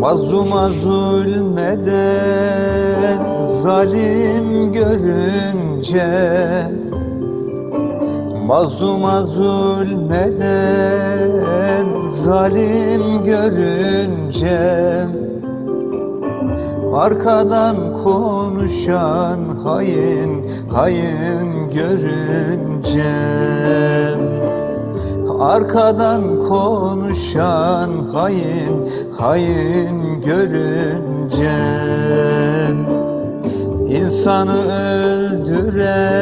Mazluma zulmeden zalim görünce Mazluma zulmeden zalim görünce Arkadan konuşan hain hain görünce Arkadan konuşan hain hain görünce insanı öldüren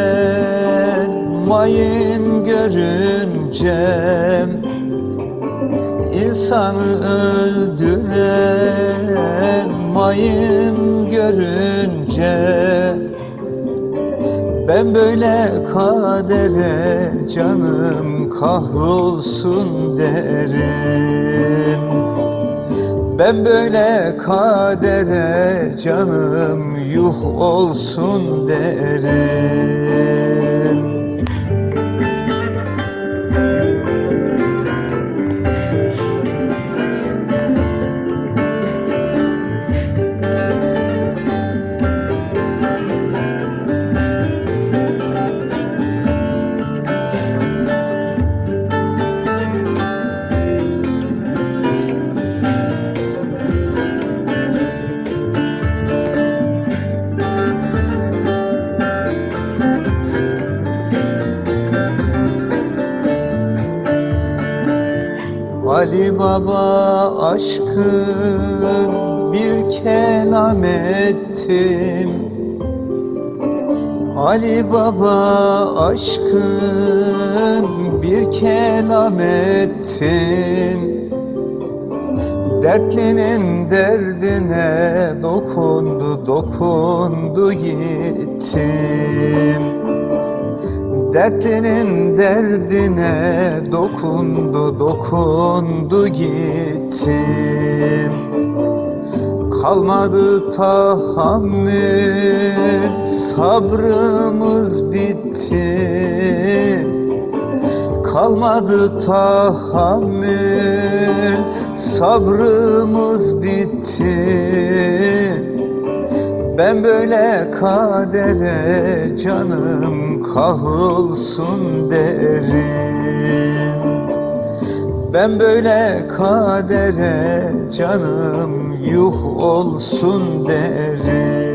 mayın görünce insanı öldüren mayın görünce ben böyle kadere canım kahrolsun derim. Ben böyle kadere canım yuh olsun derim Ali Baba aşkın bir kelam ettim Ali Baba aşkın bir kelam ettim Dertlinin derdine dokundu dokundu gittim Dertlinin derdine dokundu dokundu gittim. Kalmadı tahammül sabrımız bitti. Kalmadı tahammül sabrımız bitti ben böyle kadere canım kahrolsun derim. Ben böyle kadere canım yuh olsun derim